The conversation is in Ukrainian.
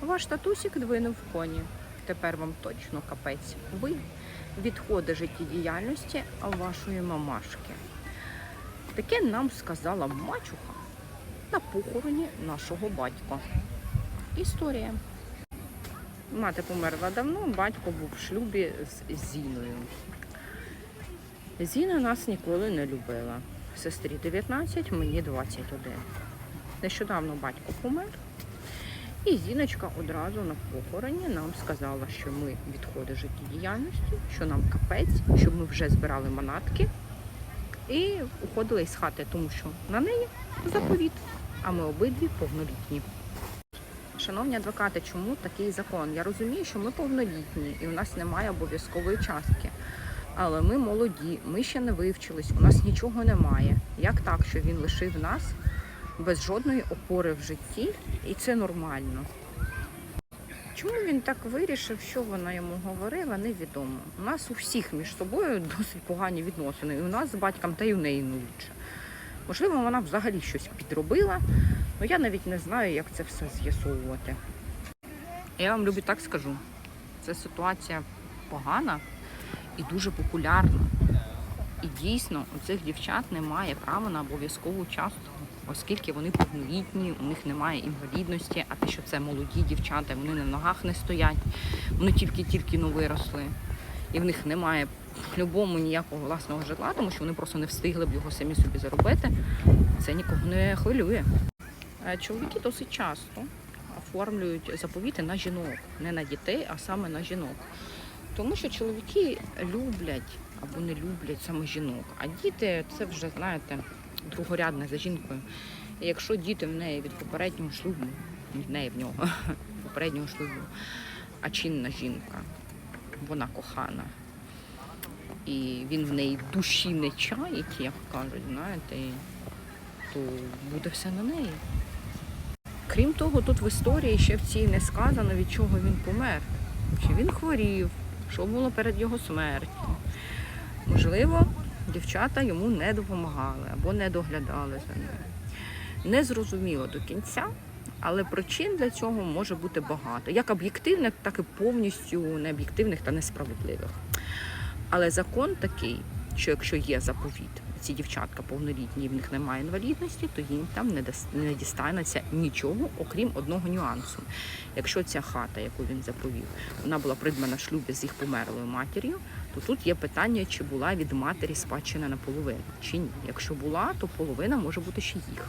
Ваш татусик двинув коні. Тепер вам точно капець. Ви відходи життєдіяльності вашої мамашки. Таке нам сказала мачуха на похороні нашого батька. Історія. Мати померла давно, батько був в шлюбі з Зіною. Зіна нас ніколи не любила. Сестрі 19, мені 21. Нещодавно батько помер, і Зіночка одразу на похороні нам сказала, що ми відходи життєдіяльності, що нам капець, щоб ми вже збирали манатки і уходили із хати, тому що на неї заповіт, а ми обидві повнолітні. Шановні адвокати, чому такий закон? Я розумію, що ми повнолітні і у нас немає обов'язкової частки. Але ми молоді, ми ще не вивчились, у нас нічого немає. Як так, що він лишив нас без жодної опори в житті, і це нормально. Чому він так вирішив, що вона йому говорила, невідомо. У нас у всіх між собою досить погані відносини. І у нас з батьком, та й у неї не. Можливо, вона взагалі щось підробила, але я навіть не знаю, як це все з'ясовувати. Я вам любі так скажу. Це ситуація погана і дуже популярна. І дійсно у цих дівчат немає права на обов'язкову частку, оскільки вони повнолітні, у них немає інвалідності, а те, що це молоді дівчата, вони на ногах не стоять, вони тільки-тільки ну, виросли, і в них немає по-любому ніякого власного житла, тому що вони просто не встигли б його самі собі заробити. Це нікого не хвилює. Е, Чоловіки досить часто оформлюють заповіти на жінок, не на дітей, а саме на жінок. Тому що чоловіки люблять або не люблять саме жінок, а діти це вже, знаєте, другорядне за жінкою. І якщо діти в неї від попереднього шлюбу, від неї в нього, попереднього шлюбу, а чинна жінка, вона кохана. І він в неї душі не чаїть, як кажуть, знаєте, то буде все на неї. Крім того, тут в історії ще в цій не сказано, від чого він помер. Чи він хворів, що було перед його смертю. Можливо, дівчата йому не допомагали або не доглядали за ним. Не зрозуміло до кінця, але причин для цього може бути багато. Як об'єктивних, так і повністю необ'єктивних та несправедливих. Але закон такий, що якщо є заповіт, ці дівчатка повнолітні, в них немає інвалідності, то їм там не дістанеться нічого, окрім одного нюансу. Якщо ця хата, яку він заповів, вона була придбана в шлюбі з їх померлою матір'ю, то тут є питання, чи була від матері спадщина наполовину, чи ні. Якщо була, то половина може бути ще їх.